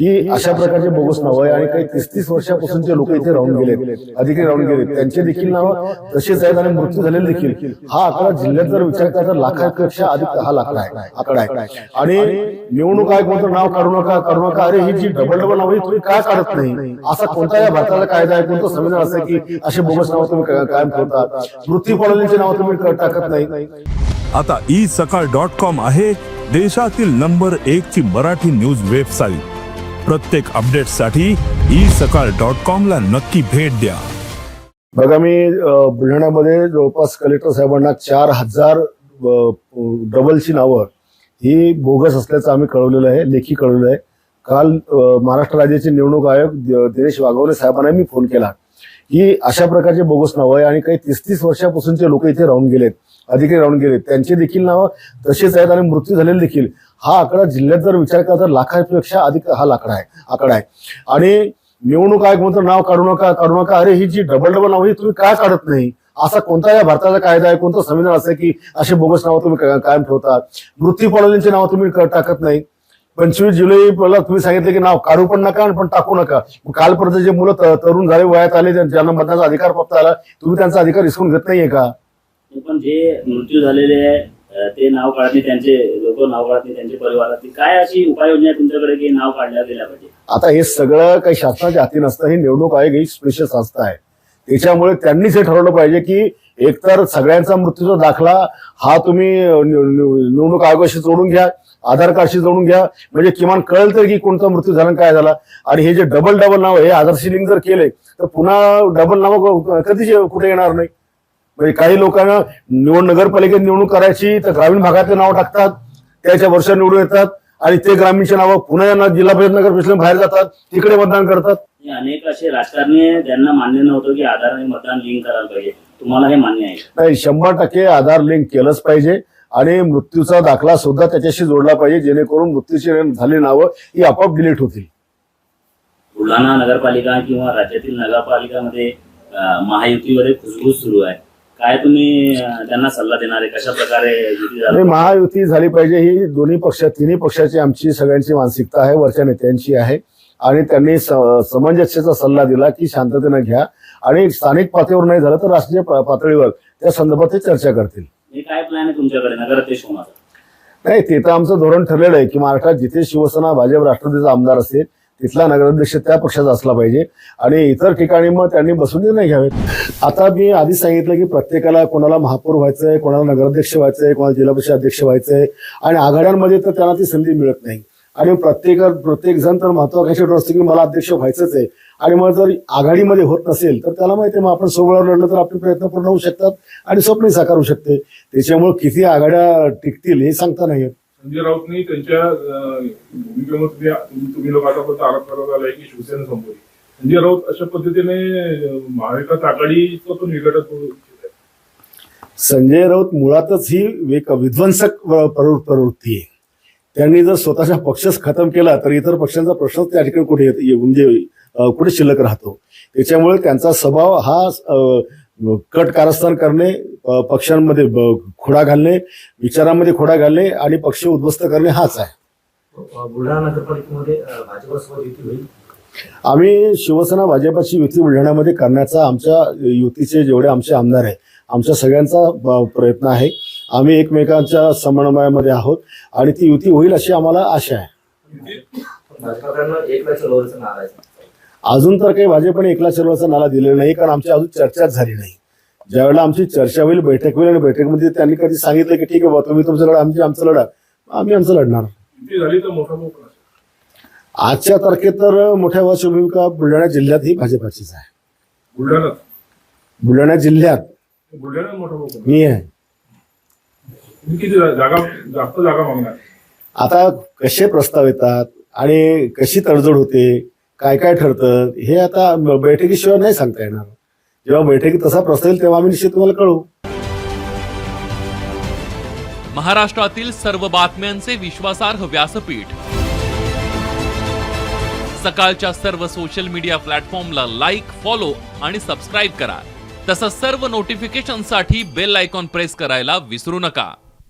ही अशा प्रकारचे बोगस नावं आहे. आणि काही तीस तीस वर्षापासूनचे लोक इथे राहून गेले अधिकारी राहून गेले त्यांचे देखील नावं तसेच आहेत आणि मृत्यू झालेले देखील. हा आकडा जिल्ह्यात जर विचार केला तर लाखापेक्षा अधिक हा लाकडा आहे. आकडा आहे. आणि निवडणूक आयोग म्हणतो नाव काढू नका काढू नका. अरे ही जी डबल डबल नावं तुम्ही काय काढत नाही? असा कोणता या भारताला कायदा आहे कोणतं संविधान असं की असे बोगस नावं तुम्ही कायम ठेवता? मृत्यू पडलेचे नावं तुम्ही टाकत नाही. आता ई सकाळ डॉट कॉम आहे देशातील नंबर एक ची मराठी न्यूज वेबसाईट. प्रत्येक अपडेटसाठी ई सकाळ डॉट कॉम ला नक्की भेट द्या. बघा मी बुलढाण्यामध्ये जवळपास कलेक्टर साहेबांना चार हजार डबलची नावं ही बोगस असल्याचं आम्ही कळवलेलं आहे लेखी कळवलेलं आहे. काल महाराष्ट्र राज्याचे निवडणूक आयोग दिनेश वाघवणे साहेबांना मी फोन केला. की अशा प्रकारचे बोगस नावं आहे आणि काही तीस तीस वर्षापासूनचे लोक इथे राहून गेलेत अधिकारी राहून गेलेत. त्यांचे देखील नावं तसेच आहेत आणि मृत्यू झालेले देखील. हा आकडा जिल्ह्यात जर विचार केला तर लाखापेक्षा अधिक हा लाकडा आहे आकडा आहे. आणि निवडणूक आयोग म्हणतो नाव काढू नका काढू नका. अरे ही जी डबल डबल नाव ही तुम्ही काय काढत नाही? असा कोणता या भारताचा कायदा आहे कोणतं संविधान असं की असे बोगस नावं तुम्ही कायम ठेवता? मृत्यू पडलेल्यांची नावं तुम्ही टाकत नाही. पंचवीस जुलैला तुम्ही सांगितलं की नाव काढू पण नका आणि पण टाकू नका. कालपर्यंत जे मुलं तरुण झाले वयात आले ज्या- ज्यांना मतदानाचा अधिकार प्राप्त झाला तुम्ही त्यांचा अधिकार हिसकून घेत नाहीये का? पण जे मृत्यू झालेले आहे ते नाव काढणे त्यांचे लोक नाव काढणे त्यांचे परिवारातील काय अशी उपाययोजना तुमच्याकडे की नाव काढल्या गेल्या पाहिजे? आता हे सगळं काही शासनाच्या हाती नसतं. ही निवडणूक आयोग ही स्पेशल संस्था आहे. त्याच्यामुळे त्यांनीच हे ठरवलं पाहिजे की एकतर सगळ्यांचा मृत्यूचा दाखला हा तुम्ही निवडणूक आयोगाशी जोडून घ्या आधार कार्डशी जोडून घ्या. म्हणजे किमान कळेल तर की कोणता मृत्यू झाला काय झाला. आणि हे जे डबल डबल नाव हे आधारशी लिंक जर केले तर पुन्हा डबल नाव कधीच कुठे येणार नाही. म्हणजे काही लोकांना निवड नगरपालिकेत निवडणूक करायची तर ग्रामीण भागातले नाव टाकतात त्याच्या वर्षात निवडून येतात आणि ते ग्रामीणचे नावं पुन्हा यांना जिल्हा परिषद नगर परिषद बाहेर जातात तिकडे मतदान करतात. हे अनेक असे राजकारणी ज्यांना मान्य नव्हतं की आधाराने मतदान लिंक करायला पाहिजे. तुम्हाला हे मान्य आहे. नाही शंभर टक्के आधार लिंक केलंच पाहिजे आणि मृत्यूचा दाखला सुद्धा त्याच्याशी जोडला पाहिजे जेणेकरून मृत्यूची झाली नावं ही आपोआप डिलीट होतील. बुलढाणा नगरपालिका किंवा राज्यातील नगरपालिकामध्ये महायुतीमध्ये खुसबुस सुरू आहे. काय तुम्ही त्यांना सल्ला देणार आहे? कशा प्रकारे आणि महायुती झाली पाहिजे ही दोन्ही पक्ष तिन्ही पक्षाची आमची सगळ्यांची मानसिकता आहे वरच्या नेत्यांची आहे. आणि त्यांनी स- समंजस्याचा सल्ला दिला की शांततेनं घ्या. आणि स्थानिक पातळीवर नाही झालं तर राष्ट्रीय पातळीवर त्या संदर्भात ते चर्चा करतील. काय प्लॅन आहे तुमच्याकडे? नगराध्यक्ष नाही ते तर आमचं धोरण ठरलेलं आहे की महाराष्ट्रात जिथे शिवसेना भाजप राष्ट्रवादीचा आमदार असेल तिथला नगराध्यक्ष त्या पक्षाचा असला पाहिजे. आणि इतर ठिकाणी मग त्यांनी बसून निर्णय घ्यावेत. आता मी आधीच सांगितलं की प्रत्येकाला कोणाला महापौर व्हायचंय कोणाला नगराध्यक्ष व्हायचंय कोणाला जिल्हा परिषद अध्यक्ष व्हायचंय. आणि आघाड्यांमध्ये तर त्यांना ती संधी मिळत नाही. आणि प्रत्येक प्रत्येक जण तर महत्वाकांक्षी असतो की मला अध्यक्ष व्हायचंच आहे आणि मग जर आघाडीमध्ये होत नसेल तर त्याला माहिती आहे मग आपण सोबळावर लढलं तर आपले प्रयत्न पूर्ण होऊ शकतात आणि स्वप्नही साकार होऊ शकते त्याच्यामुळे किती आघाड्या टिकतील हे सांगता नाही. संजय राऊतनी त्यांच्या भूमिकेमध्ये तुम्ही लोक आतापर्यंत आरोप करत आलाय की शिवसेना संपली संजय राऊत अशा पद्धतीने महाविकास आघाडीचं पण इच्छित आहे. संजय राऊत मुळातच ही एक विध्वंसक प्र- प्रवृ- प्रवृत्ती आहे त्यांनी जर स्वतःचा पक्षच खतम केला तर इतर पक्षांचा प्रश्न त्या ठिकाणी कुठे म्हणजे कुठे शिल्लक राहतो. त्याच्यामुळे त्यांचा स्वभाव हा कट कारस्थान करणे पक्षांमध्ये खोडा घालणे विचारांमध्ये खोडा घालणे आणि पक्ष उद्ध्वस्त करणे हाच आहे. आम्ही शिवसेना भाजपाची युती बुलढाण्यामध्ये करण्याचा आमच्या युतीचे जेवढे आमचे आमदार आहे आमच्या सगळ्यांचा प्रयत्न आहे. आम्ही एकमेकांच्या समन्वयामध्ये आहोत आणि ती युती होईल अशी आम्हाला आशा आहे. अजून तर काही भाजपने एकला चलवाचा नाला दिलेला नाही कारण आमची अजून चर्चाच झाली नाही. ज्यावेळेला आमची चर्चा होईल बैठक होईल आणि बैठकीमध्ये त्यांनी कधी सांगितलं की ठीक आहे बाबा तुम्ही तुमचं लढा आमची आमचं लढा आम्ही आमचं लढणार. आजच्या तारखेत तर मोठ्या वर्ष भूमिका बुलढाणा जिल्ह्यात ही भाजपाचीच आहे. बुलढाण्यात बुलढाणा जिल्ह्यात? मी आहे. तुम्ही किती जा- जागा जास्त जागा मागणार आता कसे प्रस्ताव येतात आणि कशी तडजोड होते काय काय ठरतं हे आता बैठकीशिवाय नाही सांगता येणार. जेव्हा बैठकीत तसा प्रस्ताव येईल तेव्हा आम्ही निश्चित तुम्हाला कळवू. महाराष्ट्रातील सर्व बातम्यांचे विश्वासार्ह व्यासपीठ. सकाळच्या सर्व सोशल मीडिया प्लॅटफॉर्मला लाईक फॉलो आणि सबस्क्राईब करा. तसंच सर्व नोटिफिकेशनसाठी बेल आयकॉन प्रेस करायला विसरू नका.